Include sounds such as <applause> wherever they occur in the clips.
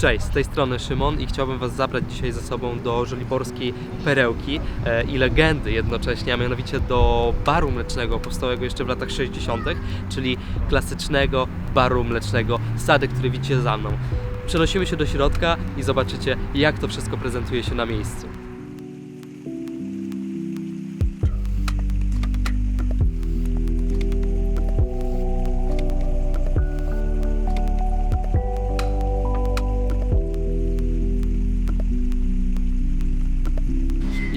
Cześć, z tej strony Szymon i chciałbym Was zabrać dzisiaj ze sobą do żoliborskiej perełki e, i legendy jednocześnie, a mianowicie do baru mlecznego powstałego jeszcze w latach 60., czyli klasycznego baru mlecznego Sady, który widzicie za mną. Przenosimy się do środka i zobaczycie, jak to wszystko prezentuje się na miejscu.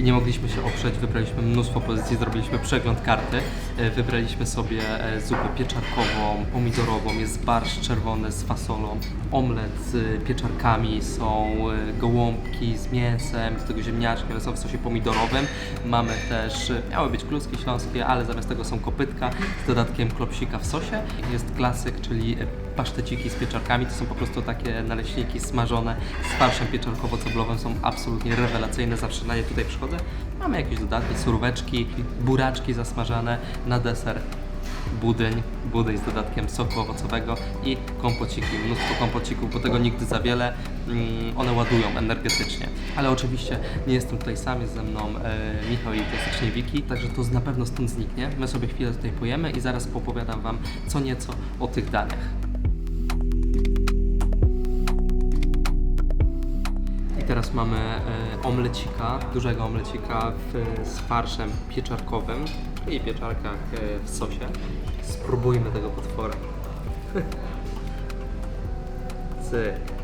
Nie mogliśmy się oprzeć. Wybraliśmy mnóstwo pozycji, zrobiliśmy przegląd karty. E, Wybraliśmy sobie e, zupę pieczarkową, pomidorową, jest barszcz czerwony z fasolą, omlet z pieczarkami, są e, gołąbki z mięsem, do tego ziemniaczki, one są w sosie pomidorowym. Mamy też, miały być kluski śląskie, ale zamiast tego są kopytka z dodatkiem klopsika w sosie. Jest klasyk, czyli paszteciki z pieczarkami. To są po prostu takie naleśniki smażone z farszem pieczarkowo-ceblowym. Są absolutnie rewelacyjne. Zawsze na nie tutaj przychodzę. Mamy jakieś dodatki, suróweczki, buraczki zasmażane na deser. Budyń, budyń z dodatkiem soku owocowego i kompociki, mnóstwo kompocików, bo tego nigdy za wiele, mm, one ładują energetycznie. Ale oczywiście nie jestem tutaj sam, jest ze mną e, Michał i klasycznie Wiki, także to na pewno stąd zniknie. My sobie chwilę tutaj pojemy i zaraz opowiadam Wam co nieco o tych daniach. Teraz mamy e, omlecika, dużego omlecika w, z farszem pieczarkowym i pieczarkach e, w sosie. Spróbujmy tego potwora. <laughs> Cyk.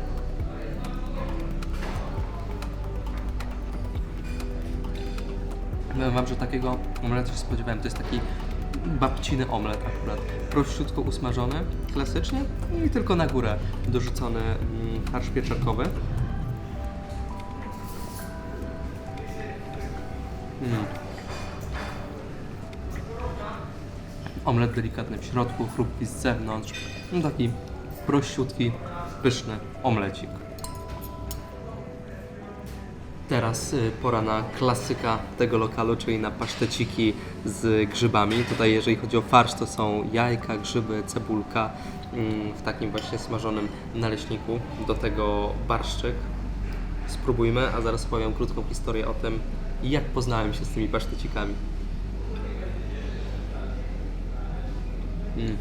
Powiem wam, że takiego omletu się spodziewałem. To jest taki babciny omlet akurat. Prościutko usmażony, klasycznie i tylko na górę dorzucony mm, farsz pieczarkowy. Omlet delikatny w środku, chrupki z zewnątrz. No taki prościutki, pyszny omlecik. Teraz y, pora na klasyka tego lokalu, czyli na paszteciki z grzybami. Tutaj jeżeli chodzi o farsz, to są jajka, grzyby, cebulka mm, w takim właśnie smażonym naleśniku. Do tego barszczyk. Spróbujmy, a zaraz powiem krótką historię o tym, jak poznałem się z tymi pasztecikami. Mm.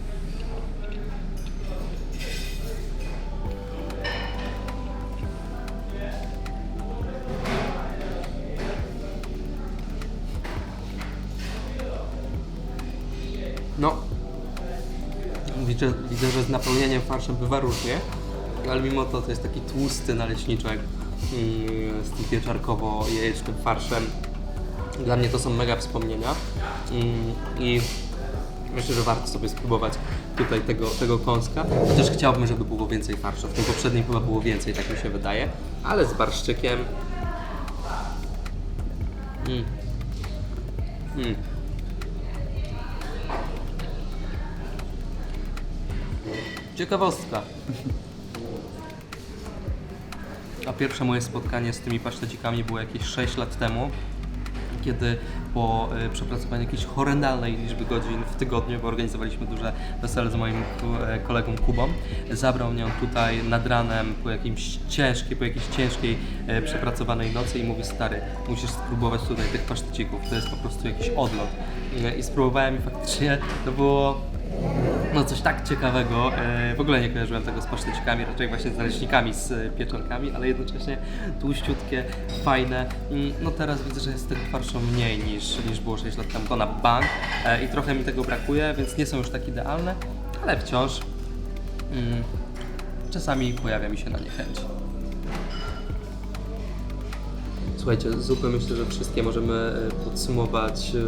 No, widzę, widzę, że z napełnieniem farszem bywa różnie, ale mimo to to jest taki tłusty naleśniczek z tym pieczarkowo-jajecznym farszem. Dla mnie to są mega wspomnienia Mm, i myślę, że warto sobie spróbować tutaj tego, tego kąska. Chociaż chciałbym, żeby było więcej farszu. W tym poprzednim chyba było więcej, tak mi się wydaje, ale z barszczykiem. Mm. Mm. Ciekawostka. Pierwsze moje spotkanie z tymi pasztecikami było jakieś 6 lat temu, kiedy po y, przepracowaniu jakiejś horrendalnej liczby godzin w tygodniu, bo organizowaliśmy duże wesele z moim e, kolegą Kubą, zabrał mnie on tutaj nad ranem po jakimś ciężkiej, po jakiejś ciężkiej e, przepracowanej nocy i mówi stary, musisz spróbować tutaj tych pasztecików, to jest po prostu jakiś odlot. E, I spróbowałem i faktycznie to było no coś tak ciekawego. E, w ogóle nie kojarzyłem tego z pasztecikami, raczej właśnie z naleśnikami, z e, pieczonkami, ale jednocześnie tłuściutkie, fajne. Mm, No teraz widzę, że jest tego farszu mniej niż, niż było 6 lat temu. To na bank e, i trochę mi tego brakuje, więc nie są już tak idealne, ale wciąż mm, czasami pojawia mi się na nie chęć. Słuchajcie, zupy myślę, że wszystkie możemy e, podsumować e,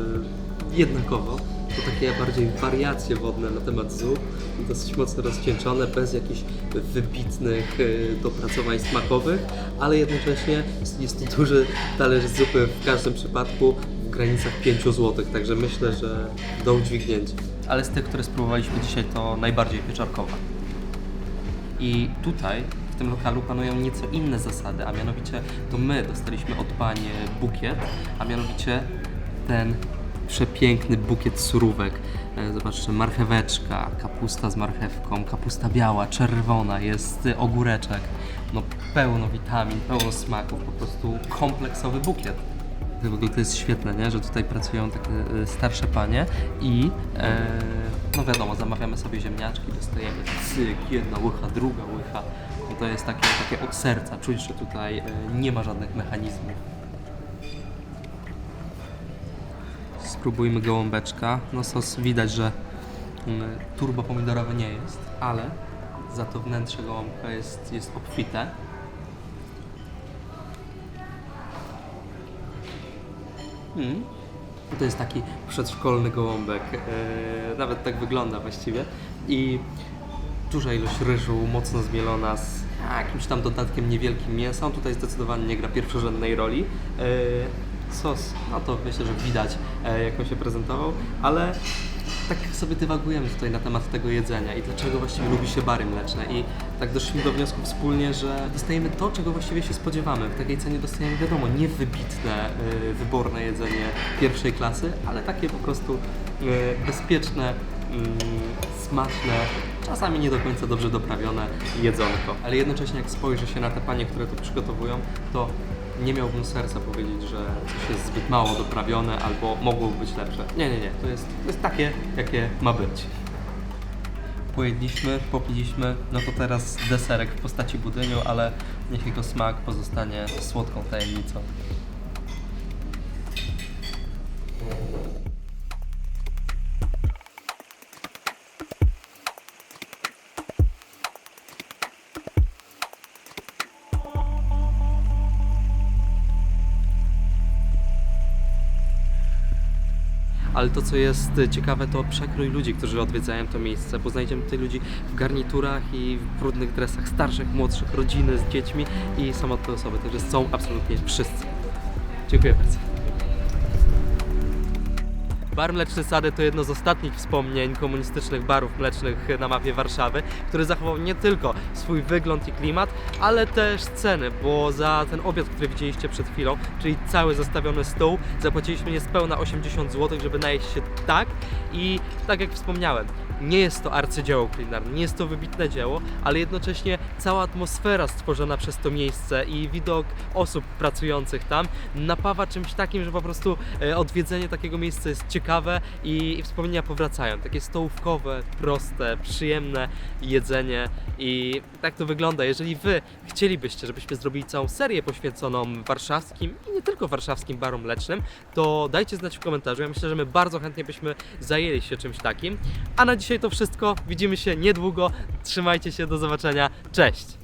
jednakowo. To takie bardziej wariacje wodne na temat zup, dosyć mocno rozcieńczone, bez jakichś wybitnych e, dopracowań smakowych, ale jednocześnie jest to duży talerz zupy w każdym przypadku w granicach 5 zł, także myślę, że do udźwignięcia. Ale z tych, które spróbowaliśmy dzisiaj, to najbardziej pieczarkowa. I tutaj, w tym lokalu, panują nieco inne zasady, a mianowicie to my dostaliśmy od pani bukiet, a mianowicie ten przepiękny bukiet surówek. E, Zobaczcie, marcheweczka, kapusta z marchewką, kapusta biała, czerwona, jest ogóreczek. No pełno witamin, pełno smaków, po prostu kompleksowy bukiet. W ogóle to jest świetne, nie? że tutaj pracują takie e, starsze panie i e, no wiadomo, zamawiamy sobie ziemniaczki, dostajemy cyk, jedna łycha, druga łycha. No to jest takie, takie od serca, czuć, że tutaj e, nie ma żadnych mechanizmów. Spróbujmy gołąbeczka. No sos widać, że mm, turbo pomidorowy nie jest, ale za to wnętrze gołąbka jest, jest obfite. Mm. To jest taki przedszkolny gołąbek. e, nawet tak wygląda właściwie. I duża ilość ryżu, mocno zmielona z jakimś tam dodatkiem niewielkim mięsa. On tutaj zdecydowanie nie gra pierwszorzędnej roli. E, sos, no to myślę, że widać, e, jak on się prezentował, ale tak sobie dywagujemy tutaj na temat tego jedzenia i dlaczego właściwie lubi się bary mleczne i tak doszliśmy do wniosku wspólnie, że dostajemy to, czego właściwie się spodziewamy. W takiej cenie dostajemy, wiadomo, niewybitne, y, wyborne jedzenie pierwszej klasy, ale takie po prostu y, bezpieczne, mm, smaczne, czasami nie do końca dobrze doprawione jedzonko. Ale jednocześnie jak spojrzy się na te panie, które to przygotowują, to nie miałbym serca powiedzieć, że coś jest zbyt mało doprawione albo mogłoby być lepsze. Nie, nie, nie. To jest, to jest takie, jakie ma być. Pojedliśmy, popiliśmy, no to teraz deserek w postaci budyniu, ale niech jego smak pozostanie słodką tajemnicą. Ale to, co jest y, ciekawe, to przekrój ludzi, którzy odwiedzają to miejsce, bo znajdziemy tutaj ludzi w garniturach i w brudnych dresach, starszych, młodszych, rodziny z dziećmi i samotne osoby, także są absolutnie wszyscy. Dziękuję bardzo. Bar Mleczny Sady to jedno z ostatnich wspomnień komunistycznych barów mlecznych na mapie Warszawy, który zachował nie tylko swój wygląd i klimat, ale też ceny, bo za ten obiad, który widzieliście przed chwilą, czyli cały zastawiony stół, zapłaciliśmy niespełna 80 zł, żeby najeść się tak. I tak jak wspomniałem, nie jest to arcydzieło kulinarne, nie jest to wybitne dzieło, ale jednocześnie cała atmosfera stworzona przez to miejsce i widok osób pracujących tam napawa czymś takim, że po prostu e, odwiedzenie takiego miejsca jest ciekawe i, i wspomnienia powracają. Takie stołówkowe, proste, przyjemne jedzenie i tak to wygląda. Jeżeli Wy chcielibyście, żebyśmy zrobili całą serię poświęconą warszawskim i nie tylko warszawskim barom mlecznym, to dajcie znać w komentarzu. Ja myślę, że my bardzo chętnie byśmy zajęli się czymś takim. A na dzisiaj to wszystko. Widzimy się niedługo. Trzymajcie się, do zobaczenia. Cześć!